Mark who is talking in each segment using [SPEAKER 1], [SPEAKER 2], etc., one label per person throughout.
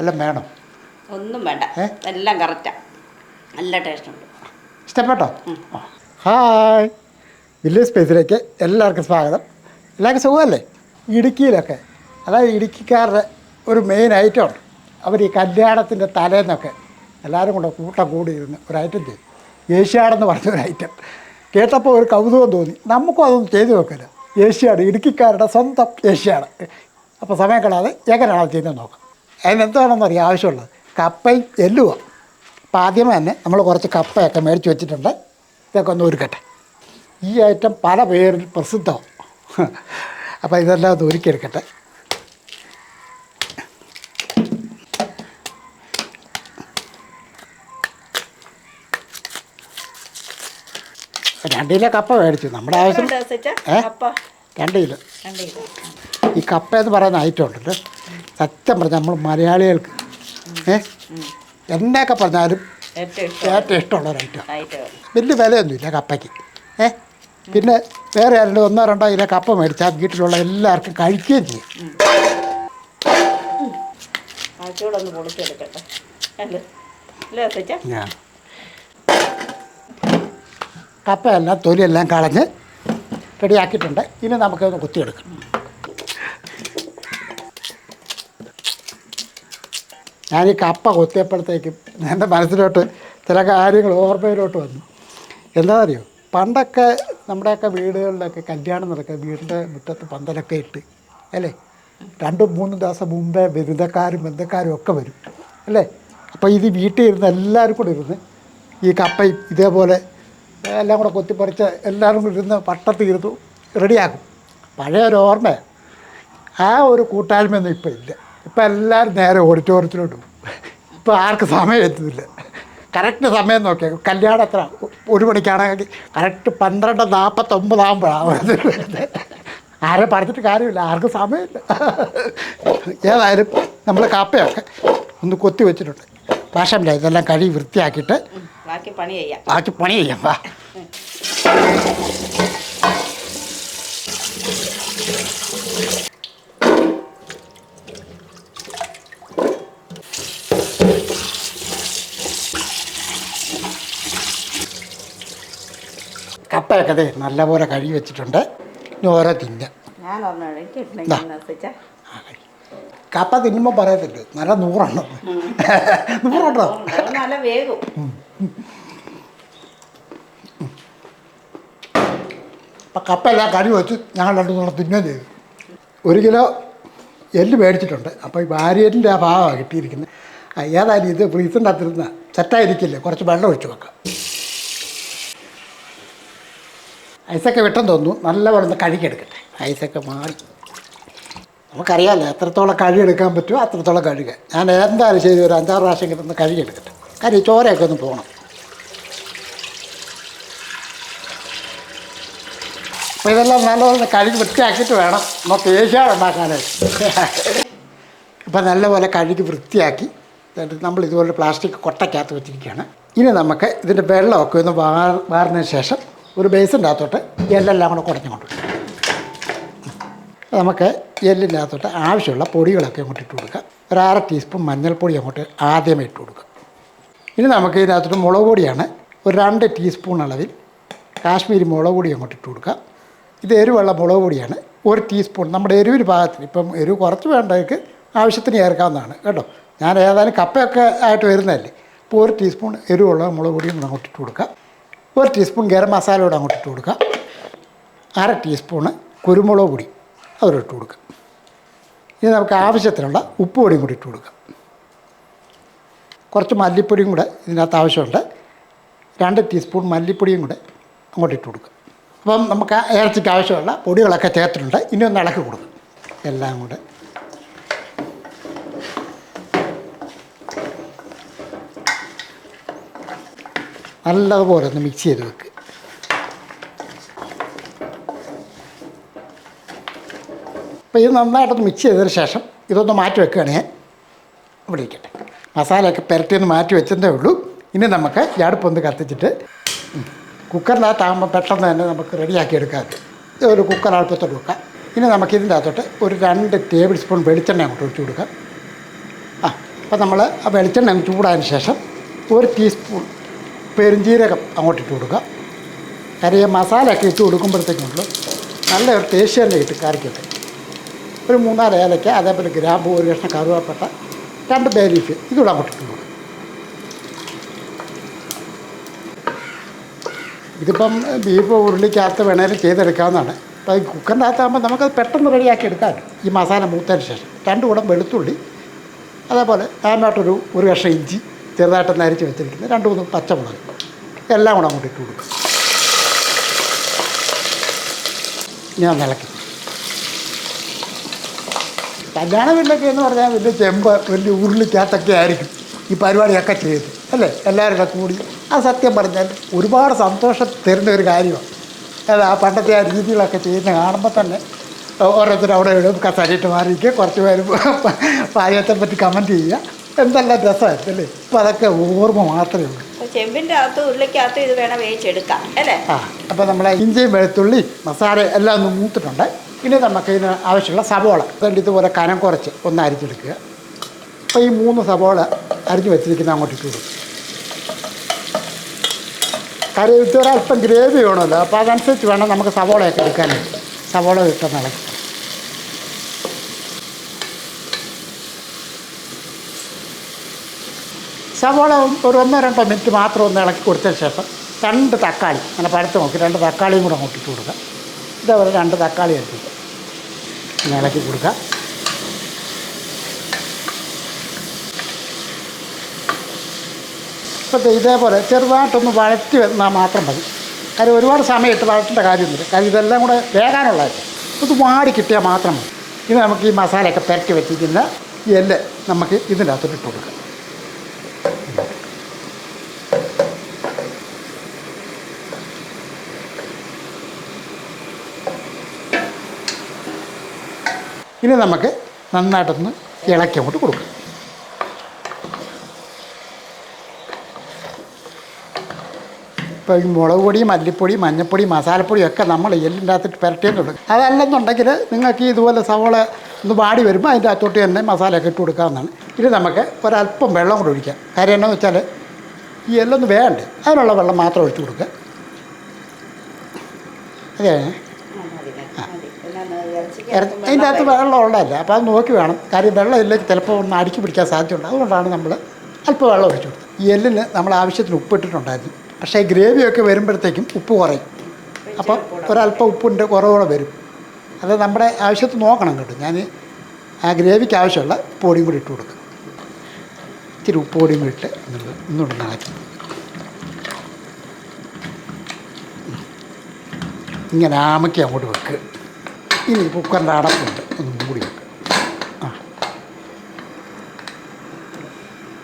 [SPEAKER 1] എല്ലാം വേണം.
[SPEAKER 2] ഒന്നും വേണ്ട. എല്ലാം കറക്റ്റാ നല്ല ടേസ്റ്റുണ്ട്
[SPEAKER 1] ഇഷ്ടപ്പെട്ടോ? ഹായ്. വില്ലേജ് സ്പേസിലേക്ക് എല്ലാവർക്കും സ്വാഗതം. എല്ലാവർക്കും സുഖമല്ലേ? ഇടുക്കിയിലൊക്കെ അതായത് ഇടുക്കിക്കാരുടെ ഒരു മെയിൻ ഐറ്റം ഉണ്ട് അവർ ഈ കല്യാണത്തിന്റെ തലേന്നൊക്കെ എല്ലാവരും കൂടെ കൂട്ടം കൂടിയിരുന്ന് ഒരു ഐറ്റം ചെയ്തു ഏഷ്യാടെന്ന് പറഞ്ഞ ഒരു ഐറ്റം കേട്ടപ്പോൾ ഒരു കൗതുകം തോന്നി. നമുക്കും അതൊന്നും ചെയ്തു നോക്കില്ല ഏഷ്യാട് ഇടുക്കിക്കാരുടെ സ്വന്തം ഏഷ്യാട്. അപ്പോൾ സമയം കളാതെ എങ്ങനെയാണ് ചെയ്യുന്നത് നോക്കാം. അതിനെന്താണെന്ന് അറിയാം ആവശ്യമുള്ളത്. കപ്പയും എല്ലുവ. അപ്പോൾ ആദ്യമേ തന്നെ നമ്മൾ കുറച്ച് കപ്പയൊക്കെ മേടിച്ച് വെച്ചിട്ടുണ്ട്. ഇതൊക്കെ ഒന്ന് ഒരുക്കട്ടെ. ഈ ഐറ്റം പല പേരിൽ പ്രസിദ്ധമാവും അപ്പോൾ ഇതെല്ലാം ഒന്ന് ഒരുക്കിയെടുക്കട്ടെ. രണ്ട് കിലോ കപ്പ മേടിച്ചു. നമ്മുടെ ആവശ്യം ഏ? രണ്ട് കിലോ. ഈ കപ്പ എന്ന് പറയുന്ന ഐറ്റം ഉണ്ടല്ലോ. സത്യം പറഞ്ഞാൽ നമ്മൾ മലയാളികൾക്ക് ഏ? എന്നൊക്കെ പറഞ്ഞാലും
[SPEAKER 2] ഏറ്റവും ഇഷ്ടം.
[SPEAKER 1] ഏറ്റവും ഇഷ്ടമുള്ള ഒരു ഐറ്റം വലിയ വിലയൊന്നുമില്ല കപ്പയ്ക്ക് ഏ? പിന്നെ വേറെ ആരുടെ ഒന്നോ രണ്ടോ ഇതിലെ കപ്പ മേടിച്ചാൽ വീട്ടിലുള്ള എല്ലാവർക്കും കഴിക്കുകയും ചെയ്യും. ഞാൻ. കപ്പയെല്ലാം തൊലിയെല്ലാം കളഞ്ഞ് റെഡിയാക്കിയിട്ടുണ്ട്. ഇനി നമുക്കൊന്ന് കുത്തിയെടുക്കാം. ഞാൻ ഈ കപ്പ കൊത്തിയപ്പോഴത്തേക്കും എന്റെ മനസ്സിലോട്ട് ചില കാര്യങ്ങൾ ഓർമ്മയിലോട്ട് വന്നു. എന്താ അറിയോ പണ്ടൊക്കെ നമ്മുടെയൊക്കെ വീടുകളിലൊക്കെ കല്യാണം നടക്കുക വീടിന്റെ മുറ്റത്ത് പന്തലൊക്കെ ഇട്ട് അല്ലേ? രണ്ടും മൂന്നും ദിവസം മുമ്പേ ബിരുദക്കാരും ബന്ധക്കാരും ഒക്കെ വരും അല്ലേ? അപ്പോൾ ഇത് വീട്ടിൽ ഇരുന്ന് എല്ലാവരും കൂടെ ഇരുന്ന് ഈ കപ്പയും ഇതേപോലെ എല്ലാം കൂടെ കൊത്തിപ്പറിച്ച് എല്ലാവരും കൂടി ഇരുന്ന് പട്ടത്തിൽ ഇരുന്നു റെഡിയാക്കും. പഴയ ഒരു ഓർമ്മയാണ്. ആ ഒരു കൂട്ടായ്മയൊന്നും ഇപ്പോൾ ഇല്ല. ഇപ്പം എല്ലാവരും നേരെ ഓഡിറ്റോറിയത്തിലോട്ട് പോകും. ഇപ്പം ആർക്കും സമയം എത്തുന്നില്ല. കറക്റ്റ് സമയം നോക്കിയാൽ കല്യാണം എത്ര? ഒരു മണിക്കാണെങ്കിൽ കറക്റ്റ് പന്ത്രണ്ട് നാൽപ്പത്തൊമ്പതാകുമ്പോഴാണ് വരുന്നത്. ആരെ പറഞ്ഞിട്ട് കാര്യമില്ല. ആർക്കും സമയമില്ല. ഏതായാലും നമ്മൾ കാപ്പയൊക്കെ ഒന്ന് കൊത്തി വെച്ചിട്ടുണ്ട്. ഭാഷമില്ല ഇതെല്ലാം കഴുകി വൃത്തിയാക്കിയിട്ട്
[SPEAKER 2] ബാക്കി പണി ചെയ്യാം.
[SPEAKER 1] ബാക്കി പണി ചെയ്യാം. വാ. കപ്പയൊക്കെ ദേ നല്ലപോലെ കഴുകി വെച്ചിട്ടുണ്ട്. ഇനി ഓരോ തിന്ന. കപ്പ തിന്നുമ്പോൾ പറയത്തില്ല? നല്ല നൂറുണ്ടോ നൂറുണ്ടോ
[SPEAKER 2] നല്ല വേഗം.
[SPEAKER 1] അപ്പം കപ്പ എല്ലാം കഴുകി വെച്ച് ഞങ്ങൾ രണ്ടു മൂന്ന് തിന്നുകയും ചെയ്തു. ഒരു കിലോ എല്ല് മേടിച്ചിട്ടുണ്ട്. അപ്പോൾ ഈ ഭാര്യന്റെ ആ ഭാഗമാണ് കിട്ടിയിരിക്കുന്നത്. ഏതായാലും ഇത് ഫ്രീസറിന്റെ അകത്തിരുന്ന. സെറ്റായിരിക്കില്ലേ കുറച്ച് വെള്ളം ഒഴിച്ച് വെക്കാം. ഐസൊക്കെ വെട്ടം തോന്നുന്നു. നല്ലപോലെ കഴുകിയെടുക്കട്ടെ. ഐസൊക്കെ മാറി. നമുക്കറിയാമല്ലോ എത്രത്തോളം കഴുകിയെടുക്കാൻ പറ്റുമോ അത്രത്തോളം കഴുകുക ഞാൻ എന്തായാലും ചെയ്ത് ഒരു അഞ്ചാറ് പ്രാവശ്യം കിട്ടുന്ന കഴുകിയെടുക്കട്ടെ. കാര്യം ചോരയൊക്കെ ഒന്ന് പോകണം അപ്പോൾ ഇതെല്ലാം നല്ലപോലെ കഴുകി വൃത്തിയാക്കിയിട്ട് വേണം. നമുക്ക് ഏഷ്യാട് ഉണ്ടാക്കാനായിട്ട്. അപ്പോൾ നല്ലപോലെ കഴുകി വൃത്തിയാക്കി. നമ്മൾ ഇതുപോലെ പ്ലാസ്റ്റിക് കൊട്ടയ്ക്കകത്ത് വെച്ചിരിക്കുകയാണ്. ഇനി നമുക്ക് ഇതിന്റെ വെള്ളമൊക്കെ ഒന്ന് വാർ വാറിന് ശേഷം ഒരു ബേസിന്റെ അകത്തോട്ട് എല്ലെല്ലാം കൂടെ കുടഞ്ഞു കൊണ്ടുവരും നമുക്ക് എല്ലിന്റെ അകത്തോട്ട് ആവശ്യമുള്ള പൊടികളൊക്കെ അങ്ങോട്ട് ഇട്ട് കൊടുക്കുക. ഒരു അര ടീസ്പൂൺ മഞ്ഞൾപ്പൊടി അങ്ങോട്ട് ആദ്യമേ ഇട്ട് കൊടുക്കുക. ഇനി നമുക്ക് ഇതിനകത്തോട്ട് മുളക് പൊടിയാണ് ഒരു രണ്ട് ടീസ്പൂൺ അളവിൽ കാശ്മീരി മുളക് പൊടി അങ്ങോട്ട് ഇട്ട് കൊടുക്കുക. ഇത് എരിവുള്ള മുളക് പൊടിയാണ്. ഒരു ടീസ്പൂൺ നമ്മുടെ എരിവിന് പാകത്തിന് ഇപ്പം എരിവ് കുറച്ച് വേണ്ടവർക്ക് ആവശ്യത്തിന് ചേർക്കാവുന്നതാണ് കേട്ടോ. ഞാൻ ഏതായാലും കപ്പയൊക്കെ ആയിട്ട് വരുന്നതല്ലേ. അപ്പോൾ ഒരു ടീസ്പൂൺ എരിവുള്ള മുളക് പൊടിയും അങ്ങോട്ട് ഇട്ട് കൊടുക്കുക. ഒരു ടീസ്പൂൺ ഗരം മസാല കൂടെ അങ്ങോട്ട് ഇട്ട് കൊടുക്കുക അര ടീസ്പൂണ് കുരുമുളക് പൊടി അതുകൂടെ ഇട്ട് കൊടുക്കുക ഇനി നമുക്ക് ആവശ്യത്തിനുള്ള ഉപ്പ് പൊടിയും കൂടി ഇട്ട് കൊടുക്കുക കുറച്ച് മല്ലിപ്പൊടിയും കൂടെ ഇതിനകത്ത് ആവശ്യമുണ്ട്. രണ്ട് ടീസ്പൂൺ മല്ലിപ്പൊടിയും കൂടെ അങ്ങോട്ട് ഇട്ട് കൊടുക്കുക അപ്പം നമുക്ക് ഇറച്ചിക്ക് ആവശ്യമുള്ള പൊടികളൊക്കെ ചേർത്തിട്ടുണ്ട്. ഇനി ഒന്ന് ഇളക്കി കൊടുക്കും. എല്ലാം കൂടെ. നല്ലതുപോലെ ഒന്ന് മിക്സ് ചെയ്ത് വെക്കുക അപ്പോൾ ഇത് നന്നായിട്ടൊന്ന് മിക്സ് ചെയ്തതിന് ശേഷം ഇതൊന്ന് മാറ്റി വെക്കുകയാണ്. ഞാൻ ഇവിടെ ഇരിക്കട്ടെ. മസാലയൊക്കെ പുരട്ടിയൊന്ന് മാറ്റി വെച്ചതേ ഉള്ളൂ. ഇനി നമുക്ക് അടുപ്പൊന്ന് കത്തിച്ചിട്ട് കുക്കറിനകത്താകുമ്പോൾ പെട്ടെന്ന് തന്നെ നമുക്ക് റെഡിയാക്കി എടുക്കാം. ഒരു കുക്കർ അടുപ്പത്തോട്ട് വെക്കാം. ഇനി നമുക്ക് ഇതിന്റെ അകത്തോട്ട് ഒരു രണ്ട് ടേബിൾ സ്പൂൺ വെളിച്ചെണ്ണ അങ്ങോട്ട് ഒഴിച്ചു കൊടുക്കാം. ആ അപ്പോൾ നമ്മൾ ആ വെളിച്ചെണ്ണ ചൂടായതിന് ശേഷം ഒരു ടീസ്പൂൺ പെരുംജീരകം അങ്ങോട്ടിട്ട് കൊടുക്കുക. കാര്യം ഈ മസാലയൊക്കെ ഇട്ട് കൊടുക്കുമ്പോഴത്തേക്കും നല്ല ഒരു ടേസ്റ്റ് തന്നെ കിട്ടും കറിക്കൊക്കെ ഒരു മൂന്നാൽ ഏലയ്ക്ക അതേപോലെ ഗ്രാമ്പു ഒരു കഷ്ണം കറുവാപ്പട്ട രണ്ട് ബേലീഫ് ഇതുകൂടെ അങ്ങോട്ടിട്ട് കൊടുക്കും ഇതിപ്പം ബീഫ് ഉരുളിക്കകത്ത് വേണേലും ചെയ്തെടുക്കാവുന്നതാണ്. അപ്പോൾ ഈ കുക്കറിന്റെ അകത്താകുമ്പോൾ നമുക്കത് പെട്ടെന്ന് റെഡിയാക്കി എടുക്കാമല്ലോ. ഈ മസാല മൂത്തതിന് ശേഷം. രണ്ട് കൂടം വെളുത്തുള്ളി അതേപോലെ അതിനകത്തൊരു ഒരു കഷ്ണം ഇഞ്ചി ചെറുതായിട്ട് നരിച്ച് വെച്ചിരിക്കുന്നത്. രണ്ട് മൂന്ന് പച്ചമുളക് എല്ലാം കൂടെ അങ്ങോട്ട് ഇട്ട് കൊടുക്കും. ഞാൻ നിലക്കി കല്യാണ വീട്ടിലൊക്കെ എന്ന് പറഞ്ഞാൽ വലിയ ചെമ്പ് വലിയ ഉരുളിക്കകത്തൊക്കെ ആയിരിക്കും ഈ പരിപാടിയൊക്കെ ചെയ്ത്. അല്ലേ? എല്ലാവരും കൂടെ കൂടി. ആ സത്യം പറഞ്ഞാൽ ഒരുപാട് സന്തോഷം തരുന്ന ഒരു കാര്യമാണ്. അത് ആ പണ്ടത്തെ ആ രീതികളൊക്കെ ചെയ്യുന്ന കാണുമ്പോൾ തന്നെ ഓരോരുത്തർ അവിടെ ഇടും കസാരിയിട്ട് മാറിയിരിക്കുക. കുറച്ച് പേര് പാചകത്തെ പറ്റി കമന്റ് ചെയ്യുക. എന്തെല്ലാം രസമായിരുന്നു അല്ലേ? അപ്പോൾ അതൊക്കെ ഓർമ്മ മാത്രമേ ഉള്ളൂ.
[SPEAKER 2] ചെമ്പിന്റെ അകത്ത് ഉരുളിക്കകത്ത് ഇത് വേണം വേവിച്ചെടുക്കാം അല്ലേ?
[SPEAKER 1] ആ അപ്പോൾ നമ്മളെ ഇഞ്ചിയും വെളുത്തുള്ളി മസാല എല്ലാം ഒന്ന് മൂത്തിട്ടുണ്ട്. ഇനി നമുക്ക് ഇതിന് ആവശ്യമുള്ള സവോള. അതുകൊണ്ട് ഇതുപോലെ കനം കുറച്ച് ഒന്ന് അരിച്ചെടുക്കുക അപ്പോൾ ഈ മൂന്ന് സവോള അരിഞ്ഞ് വെച്ചിരിക്കുന്ന അങ്ങോട്ട് ഇട്ടു കറി ഇട്ട് ഇതൊരു അല്പം ഗ്രേവി വേണമല്ലോ. അപ്പോൾ അതനുസരിച്ച് വേണം നമുക്ക് സവോളയൊക്കെ എടുക്കാനായിട്ട്. സവോള ഇട്ടെന്ന് സവോള ഒരു ഒന്നോ രണ്ടോ മിനിറ്റ് മാത്രം ഒന്ന് ഇളക്കി കൊടുത്തതിന് ശേഷം രണ്ട് തക്കാളി അങ്ങനെ പഴുത്ത് നോക്കി രണ്ട് തക്കാളിയും കൂടെ അങ്ങോട്ട് ഇട്ട് കൊടുക്കുക. ഇതേപോലെ രണ്ട് തക്കാളി എടുത്തിട്ട് ഇങ്ങനെ ഇളക്കി കൊടുക്കുക. ഇപ്പോഴത്തെ ഇതേപോലെ ചെറുതായിട്ടൊന്ന് വഴറ്റി വന്നാൽ മാത്രം മതി. കാര്യം ഒരുപാട് സമയത്ത് വഴറ്റേണ്ട കാര്യമൊന്നുമില്ല. കാര്യം ഇതെല്ലാം കൂടെ വേകാനുള്ളതായിട്ട്. ഇത് വാടി കിട്ടിയാൽ മാത്രം മതി. ഇത് നമുക്ക് ഈ മസാലയൊക്കെ പുരട്ടി വെച്ചിരിക്കുന്ന എല്ല് നമുക്ക് ഇതിന്റെ അകത്തോട്ട് ഇട്ട് കൊടുക്കാം. ഇനി നമുക്ക് നന്നായിട്ടൊന്ന് ഇളക്കി അങ്ങോട്ട് കൊടുക്കാം. ഇപ്പോൾ ഈ മുളക് പൊടി മല്ലിപ്പൊടി മഞ്ഞൾപ്പൊടി മസാലപ്പൊടി ഒക്കെ നമ്മൾ എല്ലിന്റെ അകത്തിട്ട് പുരട്ടിയും കൊടുക്കും അതല്ലെന്നുണ്ടെങ്കിൽ നിങ്ങൾക്ക് ഇതുപോലെ സവോള ഒന്ന് വാടി വരുമ്പോൾ അതിന്റെ അകത്തോട്ട് തന്നെ മസാലയൊക്കെ ഇട്ട് കൊടുക്കാവുന്നതാണ്. ഇനി നമുക്ക് ഒരല്പം വെള്ളം കൂടെ ഒഴിക്കാം. കാര്യം എന്നാന്ന് വെച്ചാൽ ഈ എല്ലൊന്ന് വേണ്ടേ. അതിനുള്ള വെള്ളം മാത്രം ഒഴിച്ച് കൊടുക്കുക. അതെ
[SPEAKER 2] ആ, മതി, മതി, മതി. എന്നാ, ഇറച്ചിക്ക്
[SPEAKER 1] ഇറ-
[SPEAKER 2] അകത്തും
[SPEAKER 1] അതിന്റെ അകത്ത്
[SPEAKER 2] വെള്ളം
[SPEAKER 1] ഉള്ളതല്ല? അപ്പോൾ അത് നോക്കി വേണം. കാര്യം വെള്ളം ഇല്ലെങ്കിൽ ചിലപ്പോൾ ഒന്ന് അടുക്കി പിടിക്കാൻ സാധ്യതയുണ്ട്. അതുകൊണ്ടാണ് നമ്മൾ അല്പം വെള്ളം ഒഴിച്ചു കൊടുത്തത്. ഈ എല്ലിന് നമ്മൾ ആവശ്യത്തിന് ഉപ്പ് ഇട്ടിട്ടുണ്ടായിരുന്നു. പക്ഷേ ഗ്രേവിയൊക്കെ വരുമ്പോഴത്തേക്കും ഉപ്പ് കുറയും. അപ്പം ഒരല്പം ഉപ്പിന്റെ കുറവുകൂടെ വരും. അത് നമ്മുടെ ആവശ്യത്തിന് നോക്കണം കേട്ടോ. ഞാൻ ആ ഗ്രേവിക്ക് ആവശ്യമുള്ള പൊടിയും കൂടി ഇട്ട് കൊടുക്കും. ഇച്ചിരി ഉപ്പ് പൊടിയും കൂടി ഇട്ട് ഒന്നുകൂടെ നടക്കി ഇങ്ങനെ ആമയ്ക്ക് അങ്ങോട്ട് വെക്കുക ഇനി കുക്കറിന്റെ അടപ്പുണ്ട്. ഒന്നും കൂടി ആ.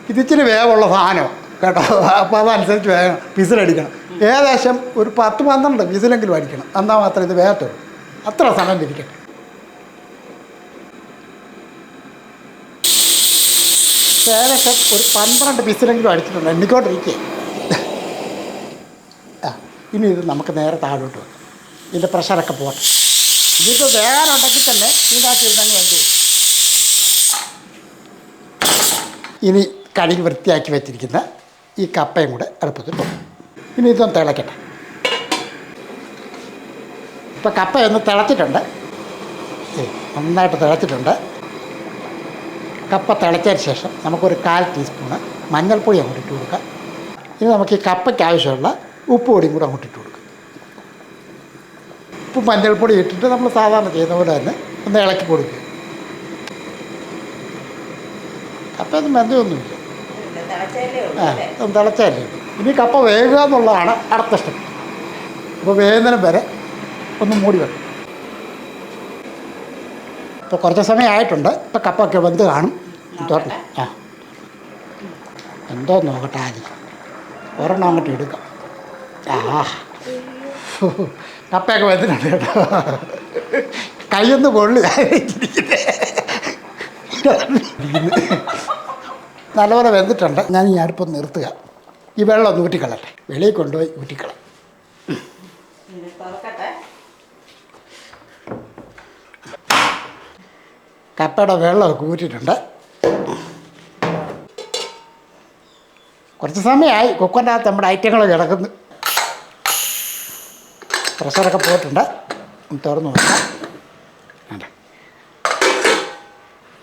[SPEAKER 1] ഇതിച്ചിരി വേവുള്ള സാധനമാണ് കേട്ടോ? അപ്പോൾ അതനുസരിച്ച് വേഗം വിസിലടിക്കണം. ഏകദേശം ഒരു പത്ത് പന്ത്രണ്ട് വിസിലെങ്കിലും അടിക്കണം. എന്നാൽ മാത്രമേ ഇത് വേഗത്തുള്ളൂ അത്ര സ്ഥലം ഇരിക്കട്ടെ ഏകദേശം ഒരു പന്ത്രണ്ട് വിസിലെങ്കിലും അടിച്ചിട്ടുണ്ട്. എണ്ണിക്കോട്ടിരിക്കുക ആ. ഇനി ഇത് നമുക്ക് നേരെ താഴോട്ട് വെക്കാം. ഇതിന്റെ പ്രഷറൊക്കെ പോട്ടെ. ഇതിപ്പോൾ വേകാനുണ്ടെങ്കിൽ തന്നെ ഇതിനകത്ത് ഇരുന്നങ്ങ് വെന്തു. ഇനി കഴുകി വൃത്തിയാക്കി വെച്ചിരിക്കുന്ന ഈ കപ്പയും കൂടെ അടുപ്പത്തിൽ പോകും ഇനി ഇതൊന്ന് തിളക്കട്ടെ. ഇപ്പോൾ കപ്പ ഒന്ന് തിളച്ചിട്ടുണ്ട്. നന്നായിട്ട് തിളച്ചിട്ടുണ്ട്. കപ്പ തിളച്ചതിന് ശേഷം നമുക്കൊരു കാൽ ടീസ്പൂണ് മഞ്ഞൾപ്പൊടി അങ്ങോട്ട് ഇട്ട് കൊടുക്കാം. ഇനി നമുക്ക് ഈ കപ്പയ്ക്ക് ആവശ്യമുള്ള ഉപ്പ് പൊടിയും കൂടെ അങ്ങോട്ട് കൊടുക്കാം. ഉപ്പ് മഞ്ഞൾപ്പൊടി ഇട്ടിട്ട് നമ്മൾ സാധാരണ ചെയ്യുന്ന പോലെ തന്നെ ഒന്ന് ഇളക്കി കൊടുക്കുക. കപ്പയൊന്നും ബന്ധമൊന്നുമില്ല
[SPEAKER 2] ഇല്ല, തിളച്ചതല്ലേ ഉള്ളൂ,
[SPEAKER 1] ആ? ഒന്ന് തിളച്ചല്ലേ ഇനി കപ്പ വേകുക എന്നുള്ളതാണ് അടുത്ത സ്റ്റെപ്പ് അപ്പോൾ വേകുന്നതിനും വരെ ഒന്ന് മൂടി വെക്കും. ഇപ്പോൾ കുറച്ച് സമയം ആയിട്ടുണ്ട് ഇപ്പോൾ കപ്പൊക്കെ വെന്ത് കാണും. തോട്ടെ ആ. എന്തോ നോക്കട്ടെ ആദ്യം ഒരെണ്ണം അങ്ങോട്ട് എടുക്കാം. ആ കപ്പയൊക്കെ വരുന്നുണ്ട് കേട്ടോ. കയ്യൊന്ന് പൊള്ളി. നല്ലപോലെ വെന്തിട്ടുണ്ട്. ഞാൻ ഈ അടുപ്പൊന്ന് നിർത്തുക. ഈ വെള്ളം ഒന്ന് ഊറ്റിക്കളട്ടെ വെളിയിൽ കൊണ്ടുപോയി ഊറ്റിക്കള. കപ്പയുടെ വെള്ളമൊക്കെ ഊറ്റിയിട്ടുണ്ട് കുറച്ച് സമയമായി. കുക്കറിനകത്ത് നമ്മുടെ ഐറ്റങ്ങൾ കിടക്കുന്നു. പ്രഷറൊക്കെ പോയിട്ടുണ്ട്. തുറന്ന് നോക്കാം.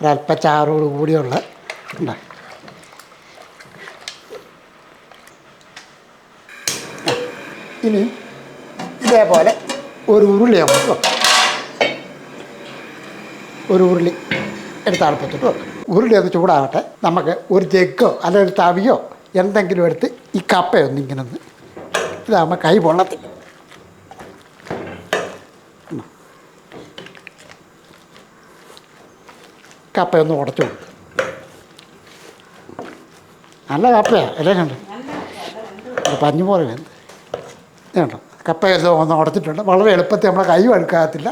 [SPEAKER 1] ഒരല്പച്ചാറോട് ഒരല്പ ചാറോട് കൂടിയുള്ള ഉണ്ട് ഇനി ഇതേപോലെ ഒരു ഉരുളി നമുക്ക് ഒരു ഉരുളി എടുത്ത് അടുപ്പത്തിട്ട് വെക്കാം. ഉരുളി ഒന്ന് ചൂടാകട്ടെ. നമുക്ക് ഒരു ജഗ്ഗോ അല്ലെങ്കിൽ ഒരു തവിയോ എന്തെങ്കിലും എടുത്ത് ഈ കപ്പയൊന്നിങ്ങനെ ഇതാകുമ്പോൾ കൈ പൊള്ളത്തില്ല കപ്പയൊന്ന് ഉടച്ചു കൊടുക്കും നല്ല കപ്പയാണ് അല്ലേ കണ്ടു? പഞ്ഞു പോലെ വേണ്ട കണ്ടോ? കപ്പയൊക്കെ ഒന്ന് ഉടച്ചിട്ടുണ്ട്. വളരെ എളുപ്പത്തിൽ നമ്മളെ കൈ വഴുക്കാകത്തില്ല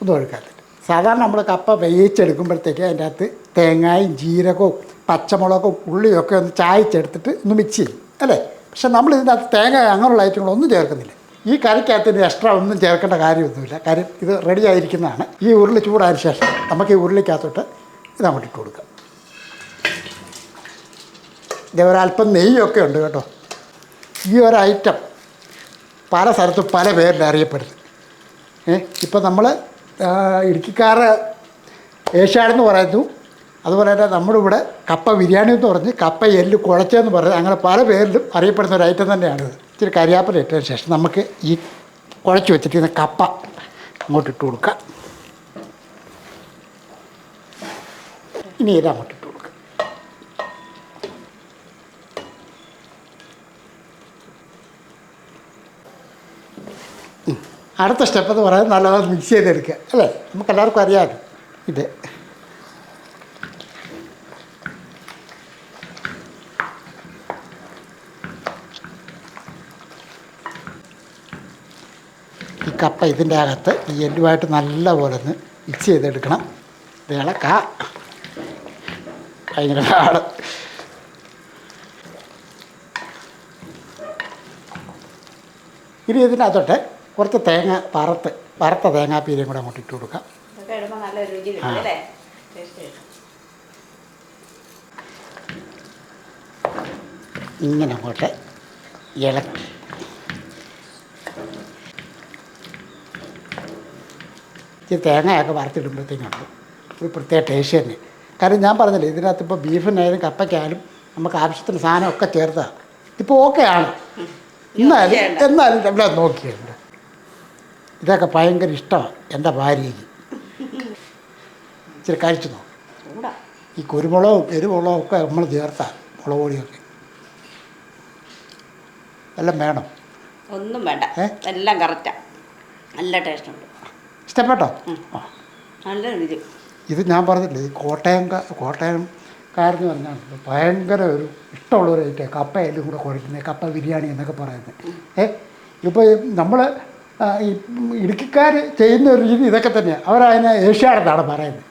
[SPEAKER 1] ഒന്നും വഴുക്കാത്തില്ല സാധാരണ നമ്മൾ കപ്പ വേയിച്ചെടുക്കുമ്പോഴത്തേക്ക് അതിന്റെ അകത്ത് തേങ്ങയും ജീരകവും പച്ചമുളകും ഉള്ളിയും ഒക്കെ ഒന്ന് ചായച്ചെടുത്തിട്ട് ഒന്ന് മിക്സ് ചെയ്യും അല്ലേ? പക്ഷെ നമ്മൾ അകത്ത് തേങ്ങ അങ്ങനെയുള്ള ഐറ്റങ്ങളൊന്നും ചേർക്കുന്നില്ല. ഈ കറിക്കകത്തിന് എക്സ്ട്രാ ഒന്നും ചേർക്കേണ്ട കാര്യമൊന്നുമില്ല. കാര്യം ഇത് റെഡി ആയിരിക്കുന്നതാണ്. ഈ ഉരുളി ചൂടായതിനു ശേഷം നമുക്ക് ഈ ഉരുളിക്കകത്തോട്ട് ഇത് അങ്ങോട്ട് ഇട്ട് കൊടുക്കാം. ഇത് ഒരല്പം നെയ്യൊക്കെ ഉണ്ട് കേട്ടോ. ഈ ഒരു ഐറ്റം പല സ്ഥലത്തും പല പേരിൽ അറിയപ്പെടുന്നു. ഏ ഇപ്പം നമ്മൾ ഇടുക്കിക്കാർ ഏഷ്യാടെന്ന് പറയുന്നു. അതുപോലെ തന്നെ നമ്മുടെ ഇവിടെ കപ്പ ബിരിയാണി എന്ന് പറഞ്ഞ് കപ്പ എല്ല് കുഴച്ചെന്ന് പറഞ്ഞ് അങ്ങനെ പല പേരിലും അറിയപ്പെടുന്ന ഒരു ഐറ്റം തന്നെയാണിത്. ഇച്ചിരി കരിയാപ്പില ഇട്ടതിന് ശേഷം നമുക്ക് ഈ കുഴച്ച് വെച്ചിട്ടിരുന്ന കപ്പ അങ്ങോട്ട് ഇട്ട് കൊടുക്കാം. ഇനി ഇത് അങ്ങോട്ട് ഇട്ട് കൊടുക്കാം. അടുത്ത സ്റ്റെപ്പ് എന്ന് പറയുന്നത് നല്ലതാണ് മിക്സ് ചെയ്തെടുക്കുക. അല്ലേ? നമുക്ക് എല്ലാവർക്കും അറിയാമല്ലോ ഇത്. കപ്പ ഇതിന്റെ അകത്ത് ഈ എല്ലുമായിട്ട് നല്ലപോലെ ഒന്ന് മിക്സ് ചെയ്തെടുക്കണം. ഇത് ഇളക്ക ഭയങ്കര പാട്. ഇനി ഇതിനകത്തോട്ട് കുറച്ച് തേങ്ങ വറുത്ത് വറുത്ത തേങ്ങാപ്പീരയും കൂടെ അങ്ങോട്ട് ഇട്ട് കൊടുക്കാം. ഇങ്ങനെ അങ്ങോട്ട് ഇളക്കി. ഈ തേങ്ങയൊക്കെ വറുത്തിടുമ്പോഴത്തേക്കുണ്ട് ഒരു പ്രത്യേക ടേസ്റ്റ് തന്നെ. കാരണം ഞാൻ പറഞ്ഞില്ലേ ഇതിനകത്ത് ഇപ്പോൾ ബീഫിനായാലും കപ്പയ്ക്കായാലും നമുക്ക് ആവശ്യത്തിന് സാധനമൊക്കെ ചേർത്താണ് ഇപ്പോൾ ഓക്കെ ആണ്. എന്നാലും. എന്നാലും ഇവിടെ നോക്കിയുണ്ട് ഇതൊക്കെ ഭയങ്കര ഇഷ്ടമാണ്. എന്റെ ഭാര്യയ്ക്ക് ഇച്ചിരി കഴിച്ചു നോക്കും. ഈ കുരുമുളകും എരിവുളവും ഒക്കെ നമ്മൾ ചേർത്താൽ മുളക് പൊടിയൊക്കെ. എല്ലാം വേണം.
[SPEAKER 2] ഒന്നും വേണ്ട. എല്ലാം കറക്റ്റാ നല്ല ടേസ്റ്റ് ഉണ്ട്.
[SPEAKER 1] ഇഷ്ടപ്പെട്ടോ ആ.
[SPEAKER 2] നല്ല രുചി
[SPEAKER 1] ഇത് ഞാൻ പറഞ്ഞില്ലേ ഈ കോട്ടയം കാരെന്ന് പറഞ്ഞാൽ ഭയങ്കര ഒരു ഇഷ്ടമുള്ള ഒരു ഐറ്റം കപ്പയായാലും കൂടെ കുഴക്കുന്നത് കപ്പ ബിരിയാണി എന്നൊക്കെ പറയുന്നത്. ഏ ഇപ്പോൾ നമ്മൾ ഈ ഇടുക്കിക്കാർ ചെയ്യുന്ന ഒരു രീതി ഇതൊക്കെ തന്നെയാണ് അവരതിനെ ഏഷ്യാടത്താണ് പറയുന്നത്.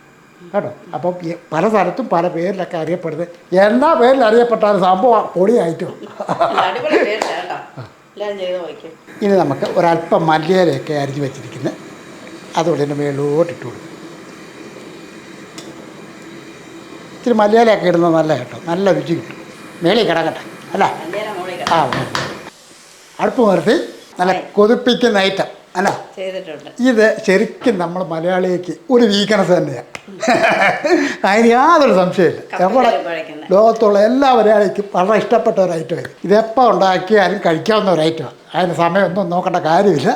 [SPEAKER 1] കേട്ടോ? അപ്പം പല സ്ഥലത്തും പല പേരിലൊക്കെ അറിയപ്പെടുന്നത്. എല്ലാ പേരിൽ അറിയപ്പെട്ടാലും സംഭവം പൊടിയായിട്ടും ഇനി നമുക്ക് ഒരല്പം മല്ലിയിലൊക്കെ അരിഞ്ഞ് വെച്ചിരിക്കുന്നത്. അതുകൊണ്ട് തന്നെ മേലോട്ട് ഇട്ട് കൊടുക്കും. ഇത്തിരി മലയാളമൊക്കെ ഇടുന്നത് നല്ല കേട്ടോ. നല്ല രുചി കിട്ടും. മേളിൽ കിടക്കട്ടെ. അല്ല? ആ അടുപ്പ് നിർത്തി നല്ല കൊതിപ്പിക്കുന്ന ഐറ്റം അല്ല? ഇത് ശരിക്കും നമ്മൾ മലയാളിക്ക് ഒരു വീക്ക്നെസ് തന്നെയാണ് അതിന് യാതൊരു സംശയമില്ല. എവിടെ
[SPEAKER 2] കപ്പ
[SPEAKER 1] ലോകത്തുള്ള എല്ലാ മലയാളിക്കും വളരെ ഇഷ്ടപ്പെട്ട ഒരു ഐറ്റം ഇത്. ഇതെപ്പോൾ ഉണ്ടാക്കിയാലും കഴിക്കാവുന്ന ഒരു ഐറ്റമാണ് അതിന് സമയമൊന്നും നോക്കേണ്ട കാര്യമില്ല.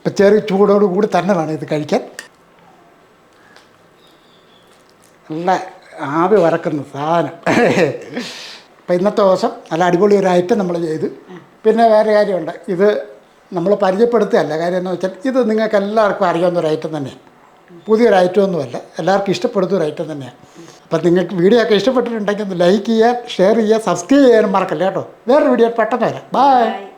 [SPEAKER 1] ഇപ്പം ചെറിയ ചൂടോട് കൂടി തന്നെ വേണം ഇത് കഴിക്കാൻ. നല്ല ആവി വറക്കുന്ന സാധനം. അപ്പം ഇന്നത്തെ ദിവസം നല്ല അടിപൊളി ഒരു ഐറ്റം നമ്മൾ ചെയ്തു. പിന്നെ വേറെ കാര്യമുണ്ട്. ഇത് നമ്മൾ പരിചയപ്പെടുത്തുകയല്ല. കാര്യം എന്ന് വെച്ചാൽ ഇത് നിങ്ങൾക്ക് എല്ലാവർക്കും അറിയാവുന്ന ഒരു ഐറ്റം തന്നെയാണ്. പുതിയൊരു ഐറ്റം ഒന്നുമല്ല. എല്ലാവർക്കും ഇഷ്ടപ്പെടുന്ന ഒരു ഐറ്റം തന്നെയാണ്. അപ്പം നിങ്ങൾക്ക് വീഡിയോ ഒക്കെ ഇഷ്ടപ്പെട്ടിട്ടുണ്ടെങ്കിൽ ഒന്ന് ലൈക്ക് ചെയ്യാൻ ഷെയർ ചെയ്യാൻ സബ്സ്ക്രൈബ് ചെയ്യാനും മറക്കല്ല കേട്ടോ. വേറൊരു വീഡിയോ പെട്ടെന്ന് വരാം.
[SPEAKER 2] ബൈ